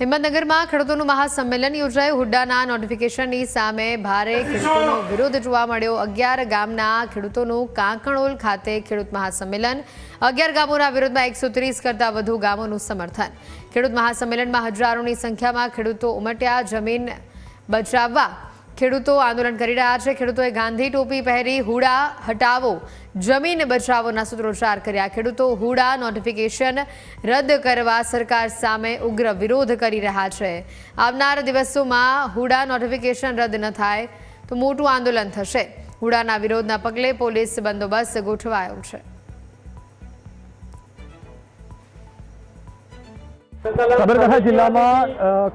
હિંમતનગરમાં ખેડૂતોનું મહાસંમેલન યોજાયું. હુડ્ડાના નોટિફિકેશનની સામે ભારે ખેડૂતોનો વિરોધ જોવા મળ્યો. અગિયાર ગામના ખેડૂતોનું કાંકણોલ ખાતે ખેડૂત મહાસંમેલન. અગિયાર ગામોના વિરોધમાં એકસો ત્રીસ કરતાં વધુ ગામોનું સમર્થન. ખેડૂત મહાસંમેલનમાં હજારોની સંખ્યામાં ખેડૂતો ઉમટ્યા. જમીન બચાવવા ખેડૂતો આંદોલન કરી રહ્યા છે. ખેડૂતોએ ગાંધી ટોપી પહેરી હુડા હટાવો, જમીન બચાવોના સૂત્રોચ્ચાર કર્યા. ખેડૂતો હુડા નોટિફિકેશન રદ કરવા સરકાર સામે ઉગ્ર વિરોધ કરી રહ્યા છે. આવનાર દિવસોમાં હુડા નોટિફિકેશન રદ ન થાય તો મોટું આંદોલન થશે. હુડાના વિરોધના પગલે પોલીસ બંદોબસ્ત ગોઠવાયો છે. સાબરકાંઠા જિલ્લામાં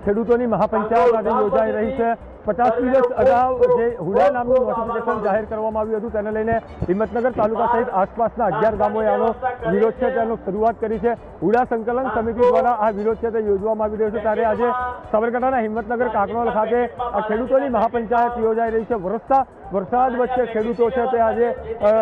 ખેડૂતોની મહાપંચાયત આજે યોજાઈ રહી છે. પચાસ દિવસ અગાઉ જે હુડા નામનું નોટિફિકેશન જાહેર કરવામાં આવ્યું હતું, તેને લઈને હિંમતનગર તાલુકા સહિત આસપાસના અગિયાર ગામોએ આનો વિરોધ છે. તેનો શરૂઆત કરી છે. હુડા સંકલન સમિતિ દ્વારા આ વિરોધ છે તે યોજવામાં આવી રહ્યો છે. ત્યારે આજે સાબરકાંઠાના હિંમતનગર કાકરોલ ખાતે આ ખેડૂતોની મહાપંચાયત યોજાઈ રહી છે. વરસતા, વરસાદ વચ્ચે ખેડૂતો છે તે આજે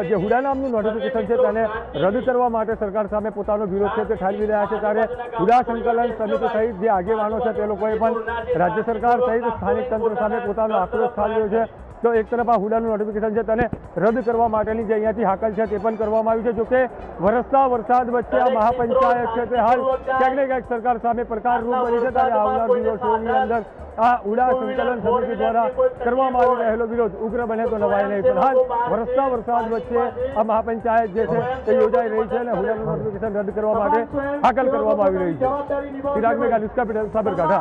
જે હુડા નામનું નોટિફિકેશન છે તેને રદ કરવા માટે સરકાર સામે પોતાનો વિરોધ છે તે ઠાલવી રહ્યા છે. ત્યારે હુડા સંકલન સમિતિ સહિત જે આગેવાનો છે તે લોકોએ પણ રાજ્ય સરકાર સહિત સ્થાનિક તંત્ર સામે પોતાનો આક્રોશ ઠાલ્યો છે. તો એક તરફ આ હુડાનું નોટિફિકેશન છે તેને રદ કરવા માટેની જે અહીંયાથી હાકલ છે તે પણ કરવામાં આવી છે. જોકે વરસતા વરસાદ વચ્ચે આ મહાપંચાયત છે તે હાલ ક્યાંક ને ક્યાંક સરકાર સામે પડકારરૂપ બની છે ત્યારે આવનાર દિવસોની અંદર આ ઉડા સંકલન સમિતિ દ્વારા કરવામાં આવી રહેલો વિરોધ ઉગ્ર બને તો નવાય નહીં. પણ હાલ વરસતા વરસાદ વચ્ચે આ મહાપંચાયત જે છે તે યોજાઈ રહી છે અને હુડાનું નોટિફિકેશન રદ કરવા માટે હાકલ કરવામાં આવી રહી છે. Chirag Megha news capital Sabarkantha.